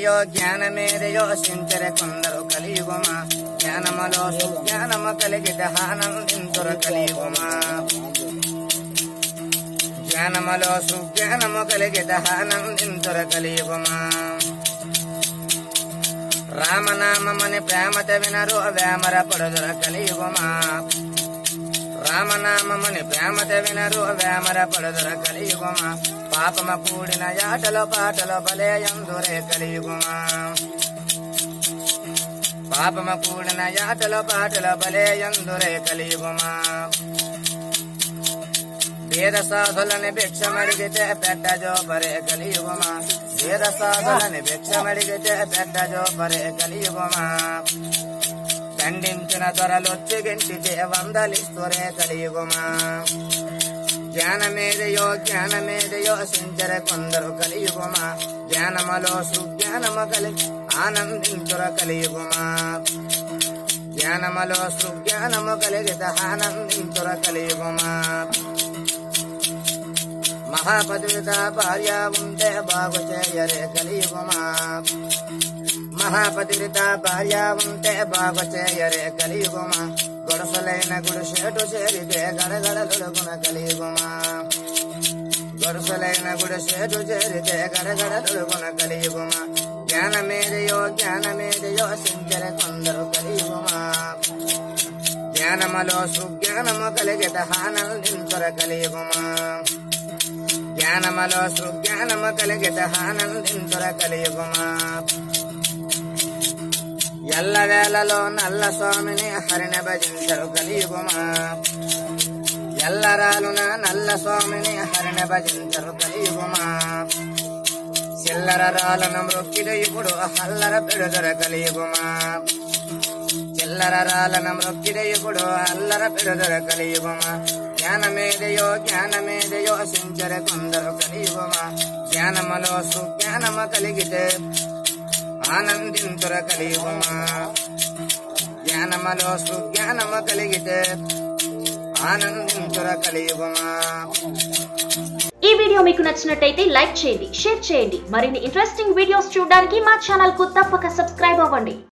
మేదయో జ్ఞానమేదయో సించర కొందరు కలియుగమా జ్ఞానమలో సుజ్ఞానము కలిగిత ఆనందింతుర కలియుగమా జ్ఞానమలో సుజ్ఞానము కలిగిత ఆనందింతుర కలియుగమా రామనామమని ప్రేమత వినరు వేమర పడుదుర కలియుగమా రామనామముని ప్రేమత వినరు వేమర పడుదుర కలియుగమా పాపమ కూడిన యాటలో పాటలో బలేయందురే కలియుగుమా పాపమ కూడిన యాటలో పాటలో బలేయందురే కలియుగుమా వేద సాధులని భిక్షమడిగితే పెట్టజో పరే కలియుగుమా వేద సాధులని భిక్షమడిగితే పెట్టజో పరే కలియుగుమా ఖండించిన త్వరలొచ్చి గెంటితే వందలిస్తురే కలియుగుమా జ్ఞానమేదయో జ్ఞానమేదయో సించర కొందరు కలియుగమా జ్ఞానమలో సుజ్ఞానము కలిగి ఆనందించుర కలియుగమా జ్ఞానమలో సుజ్ఞానము కలిగిత ఆనందించుర కలియుగమా మహాపతిత భార్య ఉంటే బాగు చేయరే కలియుగమా మహాపతిత భార్య ఉంటే బాగు చేయరే కలియుగమా గొడసలైన గుడిసేటు చేరితే గడగడలుగున కలియుగుమా గొడసలైన గుడిసేటు చేరితే గడగడలుగున కలియుగుమా జ్ఞానమేదయో జ్ఞానమేదయో సించర కొందరు కలియుగుమా జ్ఞానమలో సుజ్ఞానము కలిగిత ఆనందించుర కలియుగుమా జ్ఞానమలో సుజ్ఞానము కలిగిత ఆనందించుర కలియుగుమా ఎల్ల వేళలో నల్ల స్వామిని హరిణ భజించరు కలియుగమా. ఎల్లరాలున నల్ల స్వామిని హరిణ భజించరు కలియుగమా. చిల్లర రాలను మృక్కిడు ఇప్పుడు హల్లర పిడుదర కలియుగమా. చిల్లర రాలన మృక్కిడు ఇప్పుడు అల్లర పిడుదర కలియుగమా. జ్ఞానమేదయో జ్ఞానమేదయో సించర కొందరు కలియుగమా. జ్ఞానములో సుజ్ఞానము కలిగితే ఆనందింతుర కలియుగమా? జ్ఞానములో సుజ్ఞానము కలిగితే ఆనందింతుర కలియుగమా? ఈ వీడియో మీకు నచ్చినట్టయితే లైక్ చేయండి షేర్ చేయండి. మరిన్ని ఇంట్రెస్టింగ్ వీడియోస్ చూడడానికి మా ఛానల్కు తప్పక సబ్స్క్రైబ్ అవ్వండి.